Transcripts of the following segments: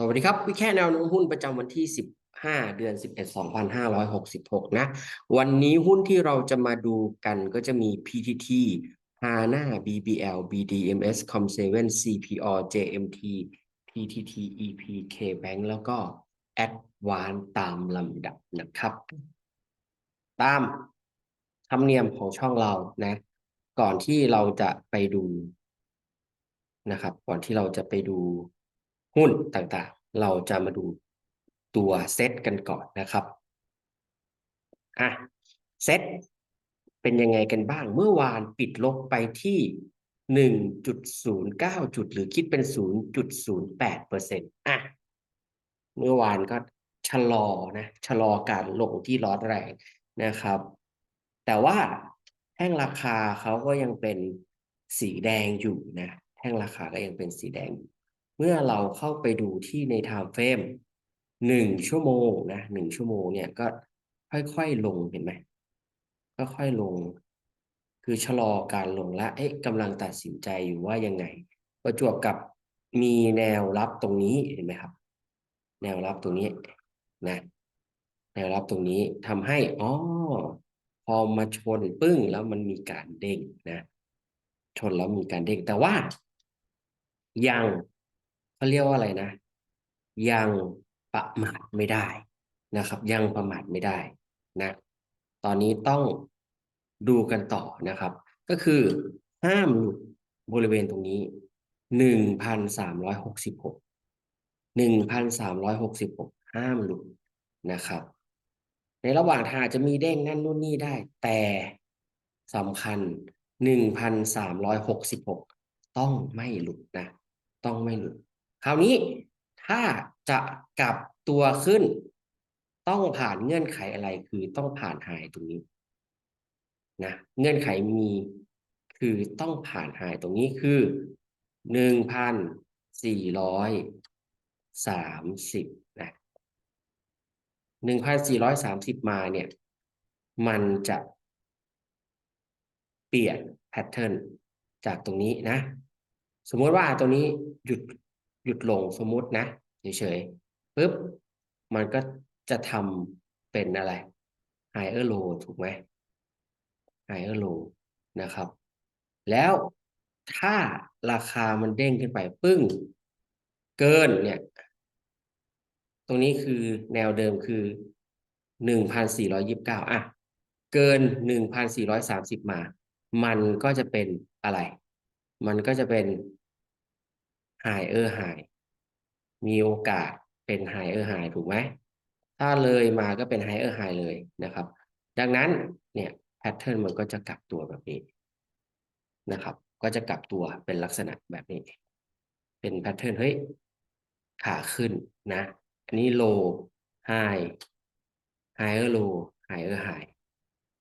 สวัสดีครับวิแค่แนวโน้มหุ้นประจำวันที่ 15 เดือน 11 2566 นะ วันนี้หุ้นที่เราจะมาดูกันก็จะมี PTT HANA BBL BDMs Com7 CPO JMT PTT EP KBank แล้วก็ Advance ตามลำดับนะครับ ตามธรรมเนียมของช่องเรานะ ก่อนที่เราจะไปดูนะครับ ก่อนที่เราจะไปดู หุ้นต่างๆ เราจะมาดูตัวเซตกันก่อนนะครับอะเซตเป็นยังไงกันบ้างเมื่อวานปิดลบไปที่หนึ่งจุดศูนย์เก้าจุด หรือคิดเป็นศูนย์จุดศูนย์แปดเปอร์เซ็นต์อะเมื่อวานก็ชะลอนะชะลอการลงที่ร้อนแรงนะครับ แต่ว่าแท่งราคาเขาก็ยังเป็นสีแดงอยู่นะแท่งราคาก็ยังเป็นสีแดงอยู่ เมื่อเราเข้าไปดูที่ใน time frame หนึ่งชั่วโมงนะหนึ่งชั่วโมงเนี่ยก็ค่อยๆลงเห็นไหมก็ค่อยลง คือชะลอการลงและเอ๊ะกำลังตัดสินใจอยู่ว่ายังไง ประจวบกับมีแนวรับตรงนี้เห็นไหมครับ แนวรับตรงนี้นะแนวรับตรงนี้ทำให้อ๋อพอมาชนปึ้งแล้วมันมีการเด้งนะ ชนแล้วมีการเด้งแต่ว่ายัง เขาเรียกว่าอะไรนะ ยังประมาทไม่ได้นะครับ ยังประมาทไม่ได้นะ ตอนนี้ต้องดูกันต่อนะครับ ก็คือห้ามหลุดบริเวณตรงนี้หนึ่งพันสามร้อยหกสิบหกหนึ่งพันสามร้อยหกสิบหกห้ามหลุดนะครับ ในระหว่างทางอาจะมีเด้งนั่นนู่นนี่ได้ แต่สำคัญหนึ่งพันสามร้อยหกสิบหกต้องไม่หลุดนะ ต้องไม่หลุด คราวนี้ถ้าจะกลับตัวขึ้น ต้องผ่านเงื่อนไขอะไรคือต้องผ่านหายตรงนี้นะเงื่อนไขมีคือต้องผ่านหายตรงนี้คือหนึ่งพันสี่ร้อยสามสิบนะหนึ่งพันสี่ร้อยสามสิบมาเนี่ย มันจะเปลี่ยนแพทเทิร์นจากตรงนี้นะ สมมติว่าตรงนี้หยุด หยุดลงสมมุตินะเฉยๆปุ๊บมันก็จะทำเป็นอะไร higher low ถูกไหม higher low นะครับ แล้วถ้าราคามันเด้งขึ้นไปปึ้ง เกินเนี่ย ตรงนี้คือแนวเดิมคือหนึ่งพันสี่ร้อยยิบเก้าอะ เกินหนึ่งพันสี่ร้อยสามสิบมา มันก็จะเป็นอะไร มันก็จะเป็น higher high มีโอกาสเป็น higher high ถูกไหม ถ้าเลยมาก็เป็น higher high เลยนะครับ ดังนั้นเนี่ยแพทเทิร์นมันก็จะกลับตัวแบบนี้นะครับ ก็จะกลับตัวเป็นลักษณะแบบนี้ เป็นแพทเทิร์นเฮ้ยขาขึ้นนะ อันนี้ low high higher low higher high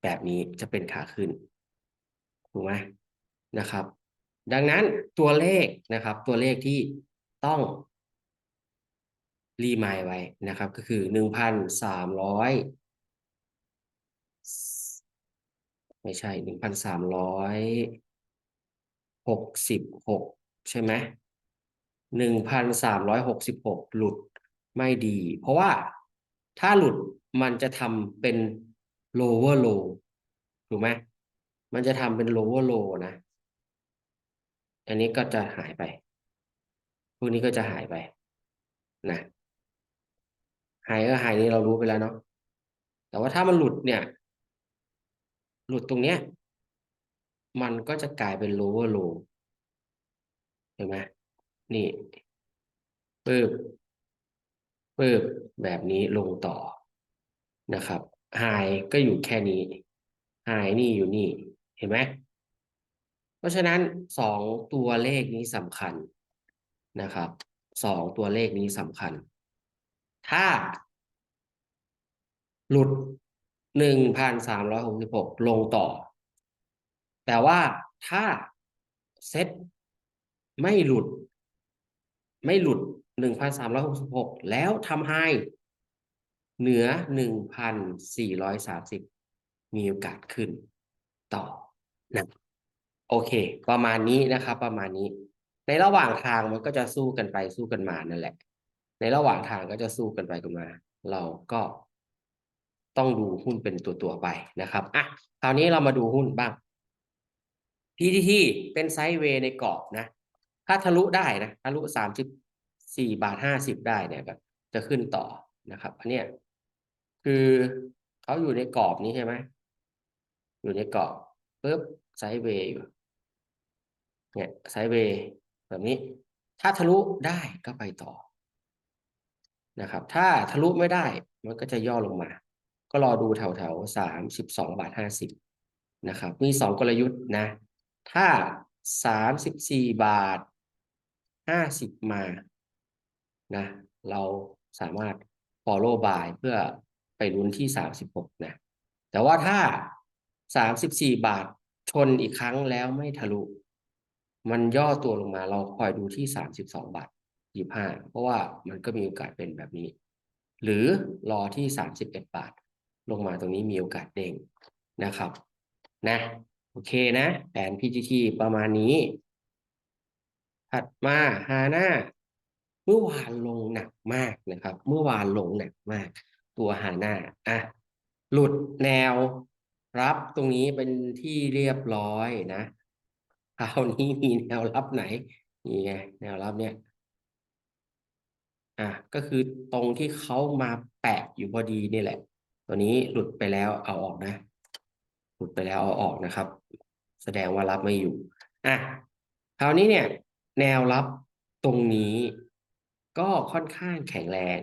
แบบนี้จะเป็นขาขึ้นถูกไหมนะครับ ดังนั้นตัวเลขนะครับ ตัวเลขที่ต้องรีมายไว้นะครับ ก็คือหนึ่งพันสามร้อยไม่ใช่หนึ่งพันสามร้อยหกสิบหกใช่ไหมหนึ่งพันสามร้อยหกสิบหกหลุดไม่ดี เพราะว่าถ้าหลุดมันจะทำเป็น lower low ถูกไหมมันจะทำเป็น lower low นะ อันนี้ก็จะหายไป พวกนี้ก็จะหายไป นะ หายก็หายนี้เรารู้ไปแล้วเนาะ แต่ว่าถ้ามันหลุดเนี่ย หลุดตรงเนี้ย มันก็จะกลายเป็น lower low เห็นไหมนี่ปึ๊บปึ๊บแบบนี้ลงต่อนะครับ หายก็อยู่แค่นี้ หายนี่อยู่นี่ เห็นไหม ราะฉะนั้นสองตัวเลขนี้สำคัญนะครับสองตัวเลขนี้สำคัญ ถ้า หลุดหนึ่งพันสามร้อยหกสิบหกลงต่อ แต่ว่าถ้าเซตไม่หลุด ไม่หลุดหนึ่งพันสามร้อยหกสิบหกแล้วทำให้เหนือหนึ่งพันสี่ร้อยสามสิบมีโอกาสขึ้นต่อนะ โอเค ประมาณนี้นะครับ ประมาณนี้ ในระหว่างทางมันก็จะสู้กันไปสู้กันมานั่นแหละ ในระหว่างทางก็จะสู้กันไปกันมา เราก็ต้องดูหุ้นเป็นตัวตัวไปนะครับอะคราวนี้เรามาดูหุ้นบ้าง PTT เป็นไซด์เวย์ในกรอบนะ ถ้าทะลุได้นะทะลุสามสิบสี่บาทห้าสิบได้เนี่ยก็จะขึ้นต่อนะครับอันเนี้ยคือเขาอยู่ในกรอบนี้ใช่ไหมอยู่ในกรอบปุ๊บไซด์เวย์อยู่ เนี่ยไซด์เวย์แบบนี้ ถ้าทะลุได้ก็ไปต่อนะครับ ถ้าทะลุไม่ได้มันก็จะย่อลงมา ก็รอดูแถวแถวสามสิบสองบาทห้าสิบนะครับ มีสองกลยุทธ์นะ ถ้าสามสิบสี่บาทห้าสิบมานะ เราสามารถ follow buy เพื่อไปลุ้นที่สามสิบหกนะ แต่ว่าถ้าสามสิบสี่บาทชนอีกครั้งแล้วไม่ทะลุ มันย่อตัวลงมาเราคอยดูที่สามสิบสองบาทยี่ห้าเพราะว่ามันก็มีโอกาสเป็นแบบนี้ หรือรอที่สามสิบเอ็ดบาท ลงมาตรงนี้มีโอกาสเด้งนะครับ นะโอเคนะแผน PGT ประมาณนี้ ถัดมาฮาน่าเมื่อวานลงหนักมากนะครับ เมื่อวานลงหนักมาก ตัวฮาน่าอะหลุดแนวรับตรงนี้เป็นที่เรียบร้อยนะ คราวนี้มีแนวรับไหนนี่ไงแนวรับเนี่ยอะก็คือตรงที่เขามาแปะอยู่พอดีนี่แหละ ตัวนี้หลุดไปแล้วเอาออกนะ หลุดไปแล้วเอาออกนะครับ แสดงว่ารับไม่อยู่อะคราวนี้เนี่ย แนวรับตรงนี้ก็ค่อนข้างแข็งแรง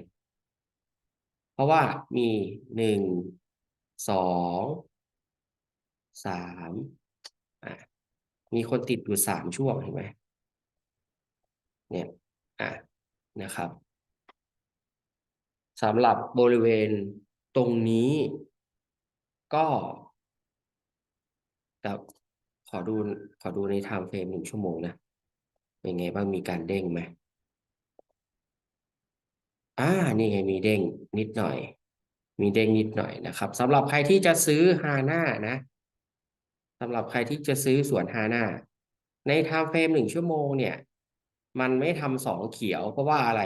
เพราะว่ามีหนึ่งสองสาม มีคนติดอยู่สามช่วงเห็นไหมเนี่ยอะนะครับสำหรับบริเวณตรงนี้ก็แต่ขอดูขอดูในไทม์เฟรมหนึ่งชั่วโมงนะเป็นไงบ้างมีการเด้งไหมอ่านี่ไงมีเด้งนิดหน่อย มีเด้งนิดหน่อยนะครับสำหรับใครที่จะซื้อฮาน่านะ สำหรับใครที่จะซื้อสวนฮาน่าในไทม์เฟรมหนึ่งชั่วโมงเนี่ย มันไม่ทำสองเขียวเพราะว่าอะไร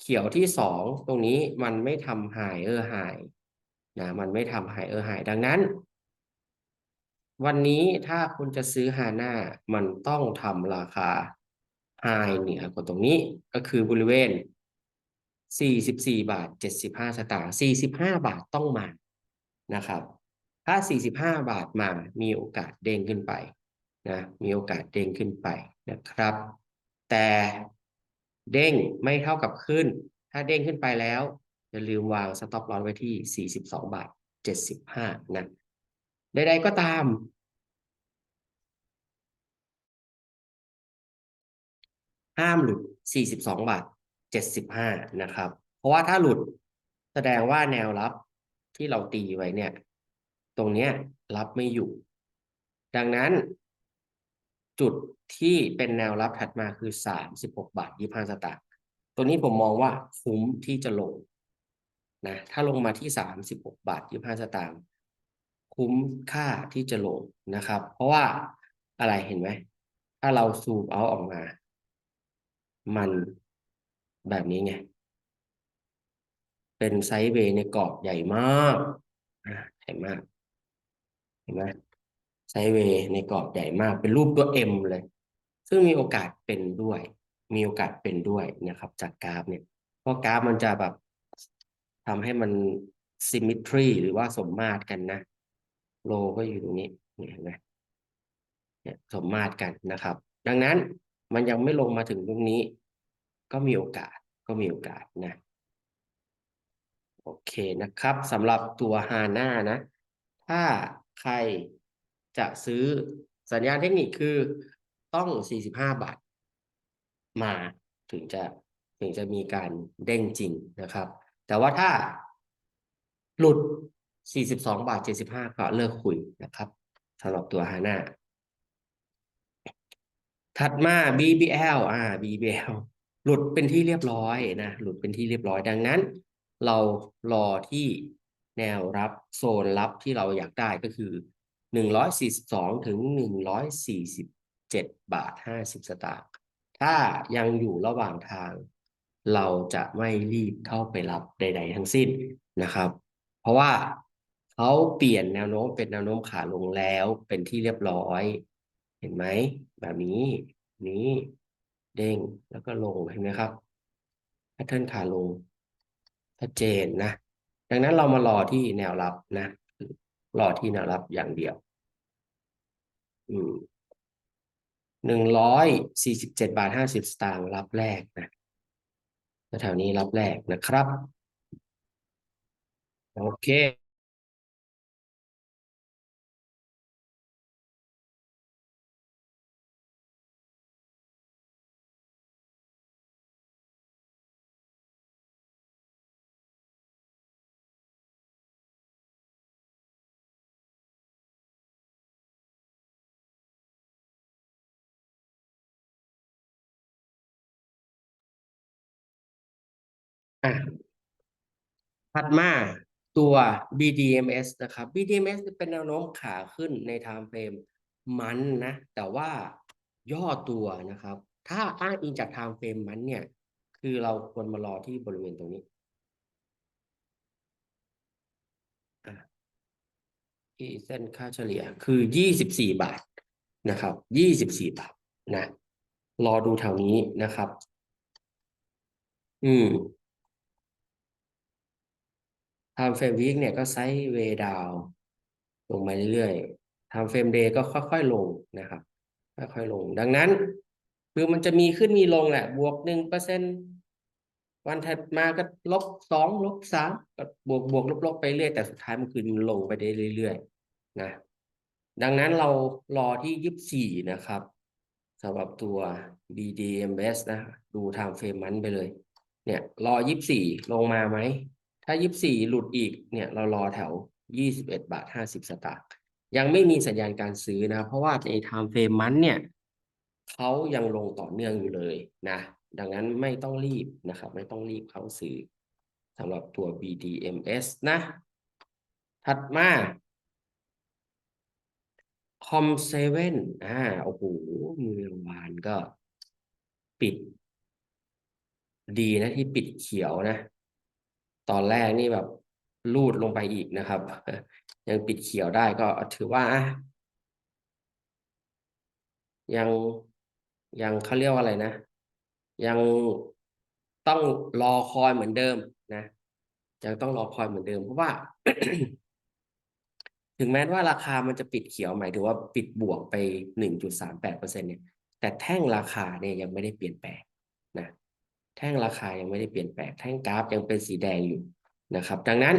เขียวที่สองตรงนี้มันไม่ทำไฮเออร์ไฮนะมันไม่ทำไฮเออร์ไฮดังนั้น วันนี้ถ้าคุณจะซื้อฮาน่ามันต้องทำราคาไฮเหนือกว่าตรงนี้ก็คือบริเวณ 44 บาท 75 สตางค์45 บาทต้องมานะครับ ถ้า 45 บาทมามีโอกาสเด้งขึ้นไปนะมีโอกาสเด้งขึ้นไปนะครับ แต่เด้งไม่เท่ากับขึ้น ถ้าเด้งขึ้นไปแล้วอย่าลืมวางสต็อปลอสไว้ที่ 42 บาท 75 นะใดๆก็ตามห้ามหลุด 42 บาท 75 นะครับ เพราะว่าถ้าหลุดแสดงว่าแนวรับที่เราตีไว้เนี่ย ตรงเนี้ยรับไม่อยู่ ดังนั้น จุดที่เป็นแนวรับถัดมาคือ 36 บาท 25 สตางค์ตัวนี้ผมมองว่าคุ้มที่จะลงนะถ้าลงมาที่ 36 บาท 25 สตางค์คุ้มค่าที่จะลงนะครับ เพราะว่าอะไรเห็นไหม ถ้าเราซูมเอาออกมา มันแบบนี้ไง เป็นไซด์เวย์ในกรอบใหญ่มาก ใหญ่มาก เห็นไหมไซเวย์ในกรอบใหญ่มาก เป็นรูปตัว M เลย ซึ่งมีโอกาสเป็นด้วย มีโอกาสเป็นด้วยนะครับ จากกราฟเนี่ย เพราะกราฟมันจะแบบทำให้มัน symmetry หรือว่าสมมาตรกันนะ โลก็อยู่ตรงนี้เนี่ยเห็นไหมเนี่ยสมมาตรกันนะครับ ดังนั้นมันยังไม่ลงมาถึงตรงนี้ ก็มีโอกาสก็มีโอกาสนะ โอเคนะครับสำหรับตัวฮาน่านะ ถ้า ใครจะซื้อสัญญาณเทคนิคคือต้อง 45 บาท มาถึงจะถึงจะมีการเด้งจริงนะครับ แต่ว่าถ้าหลุด 42 บาท 75 ก็เลิกคุยนะครับสำหรับตัวฮาน่าถัดมา BBL อ่า BBL หลุดเป็นที่เรียบร้อยนะ หลุดเป็นที่เรียบร้อยดังนั้น เรารอที่ แนวรับโซนรับที่เราอยากได้ก็คือ 142 ถึง 147 บาท 50 สตางค์ถ้ายังอยู่ระหว่างทาง เราจะไม่รีบเข้าไปรับใด ๆ ทั้งสิ้นนะครับ เพราะว่าเขาเปลี่ยนแนวโน้มเป็นแนวโน้มขาลงแล้วเป็นที่เรียบร้อย เห็นไหมแบบนี้นี้เด้งแล้วก็ลงเห็นไหมครับแพทเทิร์นขาลงชัดเจนนะ ดังนั้นเรามารอที่แนวรับนะรอที่แนวรับอย่างเดียว อืมหนึ่งร้อยสี่สิบเจ็ดบาทห้าสิบสตางค์รับแรกนะแถวนี้รับแรกนะครับ โอเค อะถัดมาตัว BDMs นะครับ BDMs เป็นแนวโน้มขาขึ้นใน time frame มันนะ แต่ว่าย่อตัวนะครับ ถ้าอ้างอิงจาก time frame มันเนี่ย คือเราควรมารอที่บริเวณตรงนี้ที่เส้นค่าเฉลี่ยคือ24บาทนะครับ24บาทนะ รอดูแถวนี้นะครับ อืม time frame week เนี่ยก็ไซด์เวดาวลงมาเรื่อยๆ time frame day ก็ค่อยๆลงนะครับ ค่อยๆลง ดังนั้น คือมันจะมีขึ้นมีลงแหละ บวกหนึ่งเปอร์เซ็นวันถัดมาก็ลบสองลบสามก็บวกบวกลบลบไปเรื่อยแต่สุดท้ายมันคือมันลงไปได้เรื่อยๆนะดังนั้นเรารอที่ยี่สิบสี่นะครับสำหรับตัว BDMs นะ ดู time frame มันไปเลย เนี่ย รอยี่สิบสี่ลงมาไหม ถ้ายี่สิบสี่หลุดอีกเนี่ยเรารอแถวยี่สิบเอ็ดบาทห้าสิบสตางค์ยังไม่มีสัญญาณการซื้อนะ เพราะว่าใน time frame มันเนี่ยเขายังลงต่อเนื่องอยู่เลยนะ ดังนั้นไม่ต้องรีบนะครับ ไม่ต้องรีบเข้าซื้อสำหรับตัว BDMs นะ ถัดมาคอมเซเว่นอ่า โอ้โห มือวานก็ปิด ดีนะที่ปิดเขียวนะ ตอนแรกนี่แบบลูดลงไปอีกนะครับ ยังปิดเขียวได้ก็ถือว่า ยังยังเขาเรียกว่าอะไรนะ ยังต้องรอคอยเหมือนเดิมนะ ยังต้องรอคอยเหมือนเดิม เพราะว่า ถึงแม้ว่าราคามันจะปิดเขียวหมายถึงว่าปิดบวกไปหนึ่งจุดสามแปดเปอร์เซ็นเนี่ย แต่แท่งราคาเนี่ยยังไม่ได้เปลี่ยนแปลงนะ แท่งราคายังไม่ได้เปลี่ยนแปลงแท่งกราฟยังเป็นสีแดงอยู่นะครับ ดังนั้น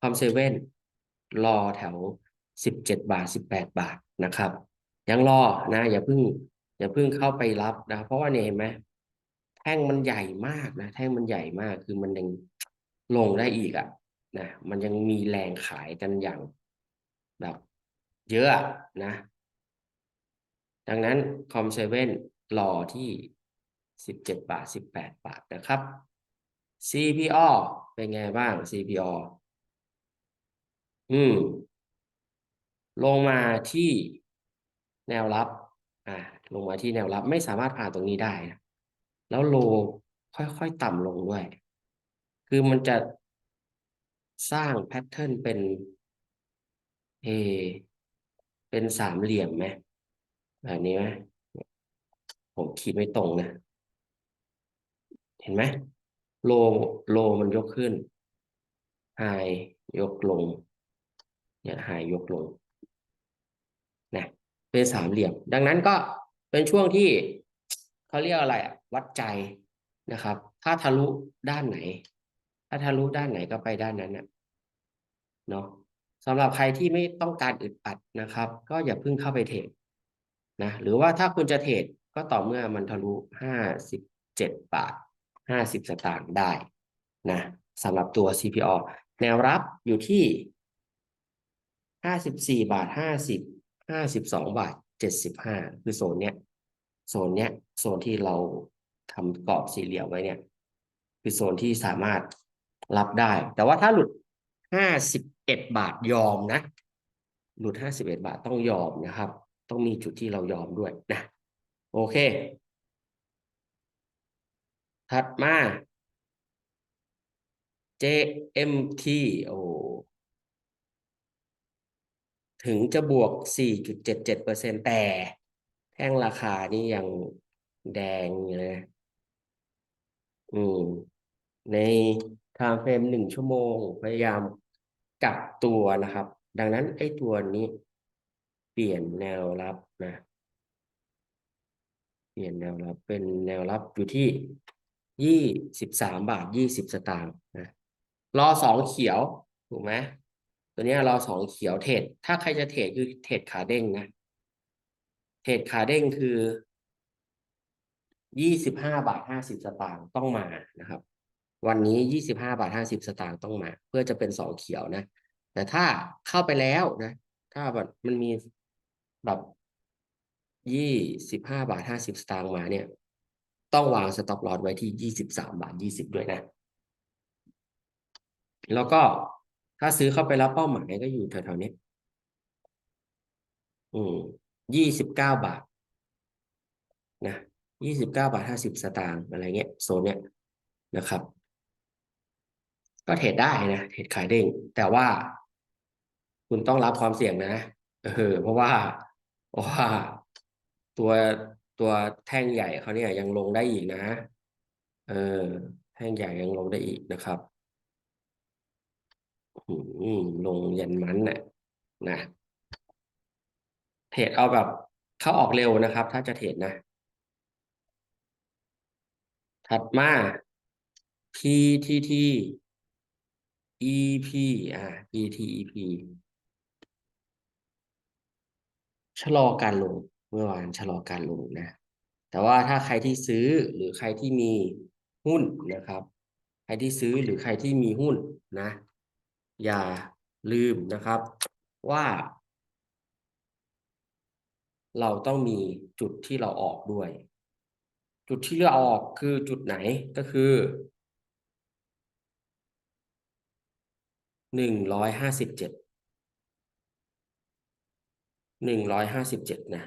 คอมเซเว่นรอแถวสิบเจ็ดบาทสิบแปดบาทนะครับ ยังรอนะอย่าเพิ่งอย่าเพิ่งเข้าไปรับนะ เพราะว่าเนี่ยเห็นไหมแท่งมันใหญ่มากนะ แท่งมันใหญ่มากคือมันยังลงได้อีกอะนะมันยังมีแรงขายกันอย่างแบบ เยอะนะ ดังนั้นคอมเซเว่นรอที่ สิบเจ็ดบาทสิบแปดบาทนะครับ CPO เป็นไงบ้าง CPO อืม ลงมาที่แนวรับ อ่า ลงมาที่แนวรับไม่สามารถผ่านตรงนี้ได้นะแล้วโลค่อยๆต่ำลงด้วย คือมันจะสร้างแพทเทิร์นเป็นเอเป็นสามเหลี่ยมไหมแบบนี้ไหมผมคิดไม่ตรงนะ ห็นไหมโลโลมันยกขึ้นไฮยกลง เนี่ยไฮยกลงนะเป็นสามเหลี่ยม ดังนั้นก็เป็นช่วงที่เขาเรียกอะไรวัดใจนะครับ ถ้าทะลุด้านไหน ถ้าทะลุด้านไหนก็ไปด้านนั้นนะเนาะสำหรับใครที่ไม่ต้องการอึดอัดนะครับ ก็อย่าเพิ่งเข้าไปเทรดนะหรือว่าถ้าคุณจะเทรดก็ต่อเมื่อมันทะลุห้าสิบเจ็ดบาท ห้าสิบสตางค์ได้นะสำหรับตัว CPO แนวรับอยู่ที่ห้าสิบสี่บาทห้าสิบห้าสิบสองบาทเจ็ดสิบห้าคือโซนเนี้ยโซนเนี้ยโซนที่เราทำกรอบสี่เหลี่ยมไว้เนี่ย คือโซนที่สามารถรับได้ แต่ว่าถ้าหลุดห้าสิบเอ็ดบาทยอมนะ หลุดห้าสิบเอ็ดบาทต้องยอมนะครับ ต้องมีจุดที่เรายอมด้วยนะ โอเค ถัดมา JMT โอ้ถึงจะบวก 4.77%แต่ แท่งราคานี่ยังแดงอยู่เลยอืม ในไทม์เฟรมหนึ่งชั่วโมง พยายามกลับตัวนะครับ ดังนั้นไอ้ตัวนี้ เปลี่ยนแนวรับนะ เปลี่ยนแนวรับเป็นแนวรับอยู่ที่ ยี่สิบสามบาทยี่สิบสตางค์นะรอสองเขียวถูกไหมตัวนี้รอสองเขียวเทรดถ้าใครจะเทรดคือเทรดขาเด้งนะเทรดขาเด้งคือยี่สิบห้าบาทห้าสิบสตางค์ต้องมานะครับ วันนี้ยี่สิบห้าบาทห้าสิบสตางค์ต้องมา เพื่อจะเป็นสองเขียวนะ แต่ถ้าเข้าไปแล้วนะ ถ้าแบบมันมีแบบยี่สิบห้าบาทห้าสิบสตางค์มาเนี่ย ต้องวางสต็อปลอสไว้ที่ยี่สิบสามบาทยี่สิบด้วยนะ แล้วก็ถ้าซื้อเข้าไปแล้วเป้าหมายก็อยู่แถวๆนี้ อืมยี่สิบเก้าบาท นะยี่สิบเก้าบาทห้าสิบสตางค์อะไรเงี้ยโซนเนี้ยนะครับ ก็เทรดได้นะเทรดขายเด้งแต่ว่า คุณต้องรับความเสี่ยงนะเออเพราะว่าเพราะว่าตัว ตัวแท่งใหญ่เขาเนี่ยยังลงได้อีกนะ เออ แท่งใหญ่ยังลงได้อีกนะครับลงยันมันน่ะนะเทรดเอาแบบเข้าออกเร็วนะครับ ถ้าจะเทรดนะ ถัดมา PTT EP อ่า PTEP ชะลอการลง เมื่อวานชะลอการลงนะ แต่ว่าถ้าใครที่ซื้อหรือใครที่มีหุ้นนะครับ ใครที่ซื้อหรือใครที่มีหุ้นนะ อย่าลืมนะครับว่า เราต้องมีจุดที่เราออกด้วย จุดที่เราออกคือจุดไหนก็คือหนึ่งร้อยห้าสิบเจ็ดหนึ่งร้อยห้าสิบเจ็ดนะ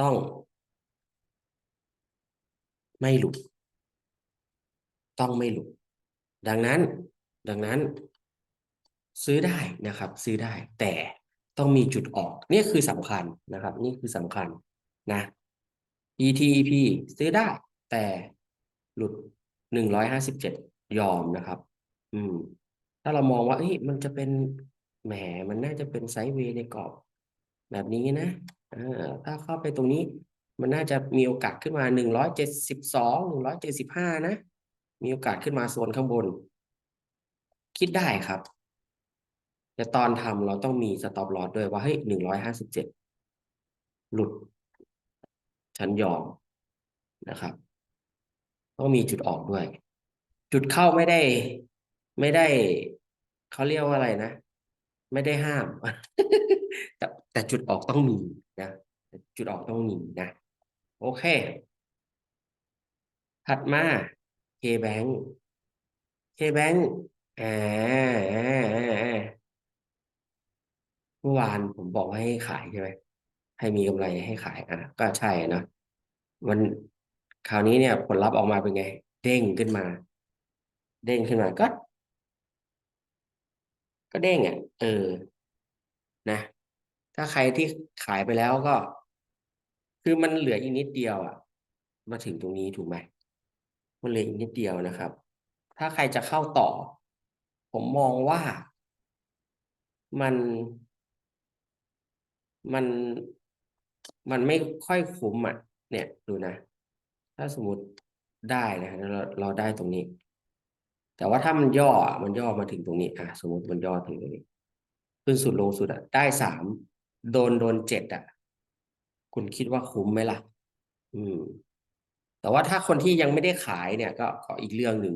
ต้อง ไม่หลุด ต้องไม่หลุด ดังนั้น ดังนั้น ซื้อได้นะครับ ซื้อได้ แต่ต้องมีจุดออก นี่คือสำคัญนะครับ นี่คือสำคัญนะ ETEP ซื้อได้ แต่หลุดหนึ่งร้อยห้าสิบเจ็ดยอมนะครับ อืม ถ้าเรามองว่าเอ้ยมันจะเป็นแหมมันน่าจะเป็นไซด์เวย์ในกรอบ แบบนี้นะ ถ้าเข้าไปตรงนี้มันน่าจะมีโอกาสขึ้นมาหนึ่งร้อยเจ็ดสิบสองหนึ่งร้อยเจ็ดสิบห้านะ มีโอกาสขึ้นมาโซนข้างบน คิดได้ครับ แต่ตอนทำเราต้องมีสต็อปลอสด้วยว่าเฮ้ยหนึ่งร้อยห้าสิบเจ็ดหลุด ฉันยอมนะครับ ต้องมีจุดออกด้วย จุดเข้าไม่ได้ ไม่ได้ เขาเรียกว่าอะไรนะ ไม่ได้ห้าม แต่จุดออกต้องมีนะจุดออกต้องมีนะโอเค ถัดมา KBank KBank อ่าเมื่อวานผมบอกให้ขายใช่ไหมให้มีกำไรให้ขายอะก็ใช่นะมันคราวนี้เนี่ยผลลัพธ์ออกมาเป็นไง เด้งขึ้นมา เด้งขึ้นมาก็ ก็เด้งอะเออ นะ ถ้าใครที่ขายไปแล้วก็ คือมันเหลืออีกนิดเดียวอะ มาถึงตรงนี้ถูกไหมมันเหลืออีกนิดเดียวนะครับ ถ้าใครจะเข้าต่อ ผมมองว่ามันมันมันไม่ค่อยคุ้มอะ เนี่ยดูนะ ถ้าสมมติได้นะเราเราได้ตรงนี้ แต่ว่าถ้ามันย่อมันย่อมาถึงตรงนี้ อะ สมมติมันย่อถึงตรงนี้ ขึ้นสุดลงสุดอะ ได้สาม โดนโดนเจ็ดอะ คุณคิดว่าคุ้มไหมล่ะ อืม แต่ว่าถ้าคนที่ยังไม่ได้ขายเนี่ย ก็ก็อีกเรื่องหนึ่ง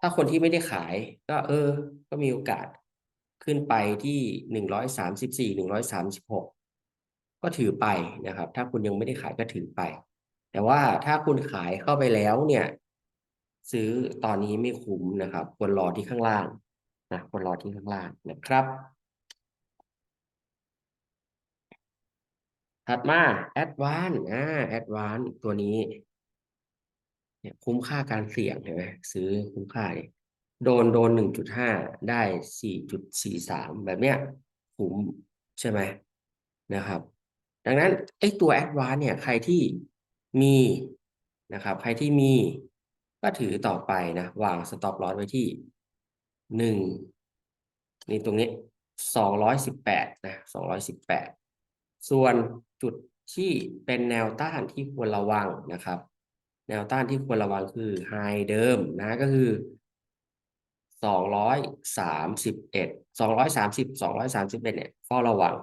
ถ้าคนที่ไม่ได้ขาย ก็ เออ ก็มีโอกาสขึ้นไปที่หนึ่งร้อยสามสิบสี่หนึ่งร้อยสามสิบหกก็ถือไปนะครับ ถ้าคุณยังไม่ได้ขายก็ถือไป แต่ว่าถ้าคุณขายเข้าไปแล้วเนี่ย ซื้อตอนนี้ไม่คุ้มนะครับควรรอที่ข้างล่างนะควรรอที่ข้างล่างนะครับ ถัดมา Advance อ่า Advance ตัวนี้เนี่ยคุ้มค่าการเสี่ยงเห็นไหมซื้อคุ้มค่าเนี่ยโดนโดนหนึ่งจุดห้าได้สี่จุดสี่สามแบบเนี้ยคุ้มใช่ไหมนะครับ ดังนั้นไอ้ตัวแอดวานเนี่ยใครที่มีนะครับ ใครที่มีก็ถือต่อไปนะ วางสต็อปลอสไว้ที่หนึ่งนี่ตรงนี้สองร้อยสิบแปดนะสองร้อยสิบแปด ส่วนจุดที่เป็นแนวต้านที่ควรระวังนะครับ แนวต้านที่ควรระวังคือไฮเดิมนะก็คือสองร้อยสามสิบเอ็ดสองร้อยสามสิบสองร้อยสามสิบเอ็ดเนี่ยเฝ้าระวัง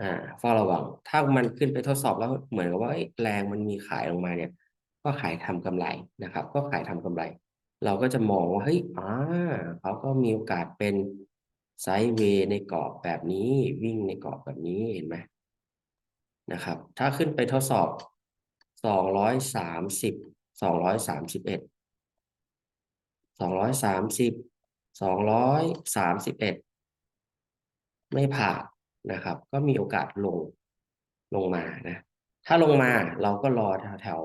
อ่าเฝ้าระวัง ถ้ามันขึ้นไปทดสอบแล้วเหมือนกับว่าแรงมันมีขายลงมาเนี่ย ก็ขายทำกำไรนะครับ ก็ขายทำกำไร เราก็จะมองว่าเฮ้ยอ่าเขาก็มีโอกาสเป็น ไซด์เวในเกาะแบบนี้วิ่งในเกาะแบบนี้เห็นไหมนะครับ ถ้าขึ้นไปทดสอบ 230 231 230 231 ไม่ผ่านนะครับ ก็มีโอกาสลงลงมานะ ถ้าลงมาเราก็รอแถวแถว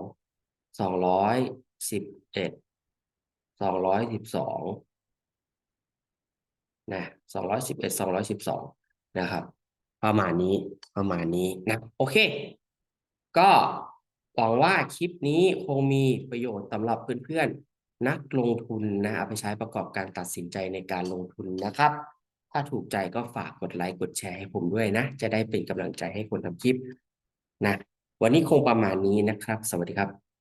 211 212 นะสองร้อยสิบเอ็ดสองร้อยสิบสองนะครับ ประมาณนี้ประมาณนี้นะโอเค ก็หวังว่าคลิปนี้คงมีประโยชน์สำหรับเพื่อนๆ นักลงทุนนะเอาไปใช้ประกอบการตัดสินใจในการลงทุนนะครับ ถ้าถูกใจก็ฝากกดไลค์กดแชร์ให้ผมด้วยนะ จะได้เป็นกำลังใจให้คนทำคลิปนะ วันนี้คงประมาณนี้นะครับ สวัสดีครับ